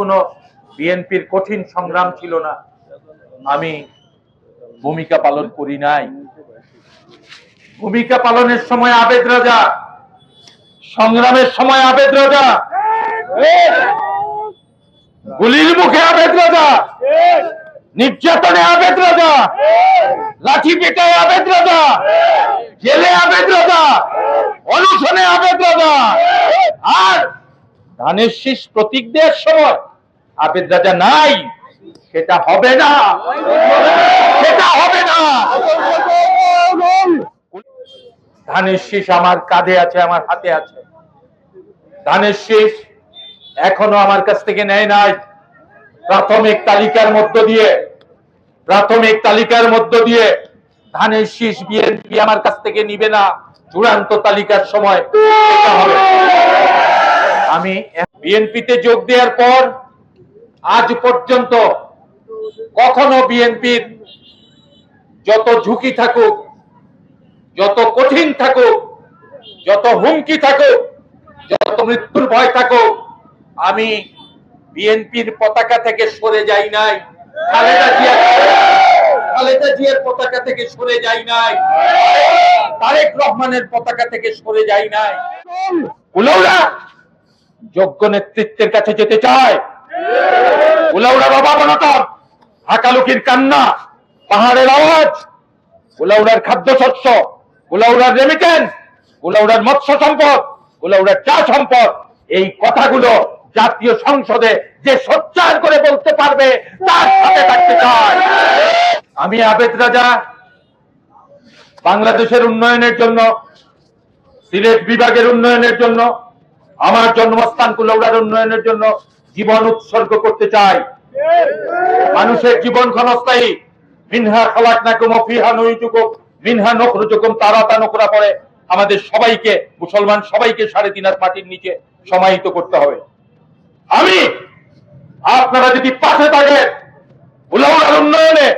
কোনো বিএনপির কঠিন সংগ্রাম ছিল না। আমি ভূমিকা পালন করি নাই। ভূমিকা পালনের সময় আবেদ রাজা, সংগ্রামের সময় আবেদ রাজা। গুলির মুখে আবেদ রাজা। নির্যাতনে আবেদ রাজা। লাঠি পেটায় আবেদ রাজা। জেলে আবেদ রাজা। অনুশনে আবেদ রাজা। আর ধানের শীষ প্রতীক দেওয়ার সময় আবেদ রাজা নাই। সেটা হবে না। সেটা হবে না। ধানের শীষ আমার কাঁধে আছে, আমার হাতে আছে। ধানের শীষ এখনও আমার কাছ থেকে নেয় নাই। প্রাথমিক তালিকার মধ্য দিয়ে, প্রাথমিক তালিকার মধ্য দিয়ে ধানের শীষ বিএনপি আমার কাছ থেকে নিবে না। চূড়ান্ত তালিকার সময় আমি বিএনপিতে যোগ দেওয়ার পর আজ পর্যন্ত কখনো বিএনপির যত ঝুঁকি থাকুক যত কঠিন থাকুক যত হুমকি থাকুক যত মৃত্যুর ভয় থাকুক আমি বিএনপির পতাকা থেকে সরে যাই নাই। খালেদা জিয়া খালেদা জিয়ার পতাকা থেকে সরে যাই নাই। তারেক রহমানের পতাকা থেকে সরে যাই নাই। যোগ্য নেতৃত্বের কাছে যেতে চায়। অভাব অনটন হাকালুকির কান্না, পাহাড়ের আওয়াজ, উলাউড়ার খাদ্যশস্য উলাউড়ার রেমিটেন্স উলাউড়ার মৎস্য সম্পদ, উলাউড়ার চা সম্পদ, এই কথাগুলো জাতীয় সংসদে যে করে বলতে পারবে, তার সাথে থাকতে চায় আমি আবেদ রাজা, বাংলাদেশের উন্নয়নের জন্য, সিলেট বিভাগের উন্নয়নের জন্য, আমার জন্মস্থান কুলাউড়ার উন্নয়নের জন্য জীবন উৎসর্গ করতে চাই। মানুষের জীবন ক্ষণস্থায়ী। মিনহা খালাক নাকুম ফিহা নুইতুকুম, মিনহা নখরুজুকুম তারাতা নকরা পড়ে আমাদের সবাইকে, মুসলমান সবাইকে সাড়ে তিন মাটির নিচে সমাহিত করতে হবে। আমি আপনারা যদি পাশে থাকেন উলাউড়ার উন্নয়নে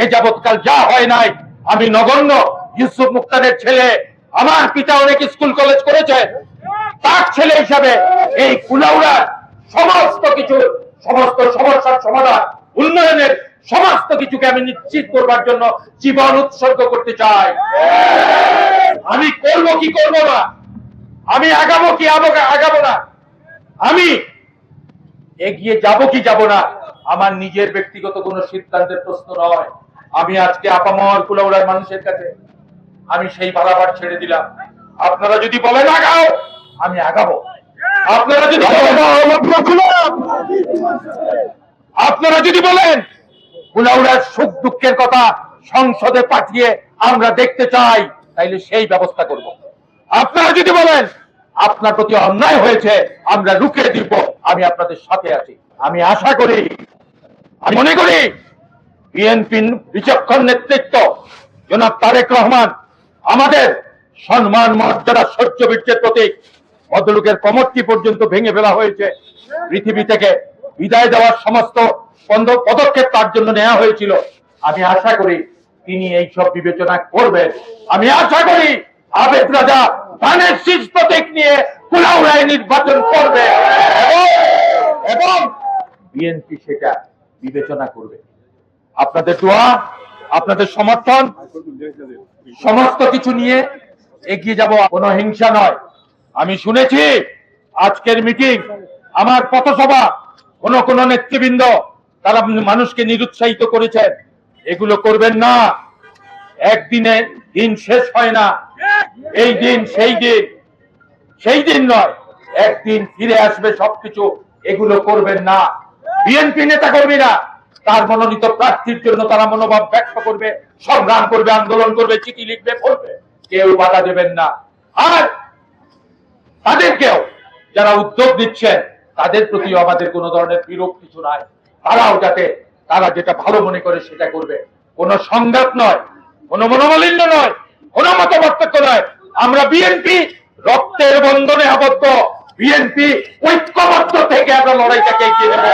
এ যাবৎকাল যা হয় নাই, আমি নগণ্য ইউসুফ মুক্তারের ছেলে, আমার পিতা অনেক স্কুল কলেজ করেছেন তার ছেলে হিসাবে এই কুলাউড়ার সমস্ত কিছু, সমস্ত সমস্যার সমাধান, উন্নয়নের সমস্ত কিছুকে আমি নিশ্চিত করবার জন্য জীবন উৎসর্গ করতে চাই। আমি করব কি করব না? আমি আগাবো কি আগাবো না? আমি এগিয়ে যাব কি যাব না? আমার নিজের ব্যক্তিগত কোন সিদ্ধান্তের প্রশ্ন নয়। আমি আজকে আপামর কুলাউড়ার মানুষের কাছে আমি সেই বারাবার ছেড়ে দিলাম। আপনারা যদি বলেন আগাও, আমি আগাবো। আপনারা যদি আপনারা যদি বলেন কুলাউড়ার সুখ দুঃখের কথা সংসদে পাঠিয়ে আমরা দেখতে চাই তাইলে সেই ব্যবস্থা করব। আপনারা যদি বলেন আপনার প্রতি অন্যায় হয়েছে আমরা রুখে দিব আমি আপনাদের সাথে আছি। আমি আশা করি আমি মনে করি বিএনপি বিচক্ষণ নেতৃত্ব জনাব তারেক রহমান আমাদের সম্মান মর্যাদা সহ্য বীর্যের প্রতীক ভদ্রলোকের কমরটি পর্যন্ত ভেঙে ফেলা হয়েছে। পৃথিবী থেকে বিদায় দেওয়ার সমস্ত পদক্ষেপ তার জন্য নেওয়া হয়েছিল। আমি আশা করি তিনি এই সব বিবেচনা করবেন। আমি আশা করি আবেদ রাজা ধানের শীষ প্রতীক নিয়ে কুলাউড়ায় নির্বাচন করবে। এবং- এবং বিএনপি সেটা বিবেচনা করবে। আপনাদের দোয়া, আপনাদের সমর্থন, সমস্ত কিছু নিয়ে এগিয়ে যাব। কোনো হিংসা নয়। আমি শুনেছি আজকের মিটিং, আমার পথসভা, কোন কোন নেতৃবৃন্দ তারা মানুষকে নিরুৎসাহিত করেছেন। এগুলো করবেন না। একদিনে দিন শেষ হয় না। এই দিন, সেই দিন সেই দিন নয়, একদিন ফিরে আসবে সবকিছু। এগুলো করবেন না। বিএনপি নেতা কর্মীরা তার মনোনীত প্রার্থীর জন্য তারা মনোভাব ব্যক্ত করবে, সংগ্রাম করবে, আন্দোলন করবে, চিঠি লিখবে, বলবে। কেউ বাধা দেবেন না। আর তাদেরকেও যারা উদ্যোগ দিচ্ছেন তাদের প্রতিও আমাদের কোনো ধরনের বিরোধ কিছু নাই। তারাও যাতে, তারা যেটা ভালো মনে করে সেটা করবে। কোনো সংঘাত নয়, কোনো মনোমালিন্য নয়, কোনো মতপার্থক্য নয়। আমরা বিএনপি রক্তের বন্ধনে আবদ্ধ। বিএনপি ঐক্যবদ্ধ থেকে আমরা লড়াইটাকে এগিয়ে নেব।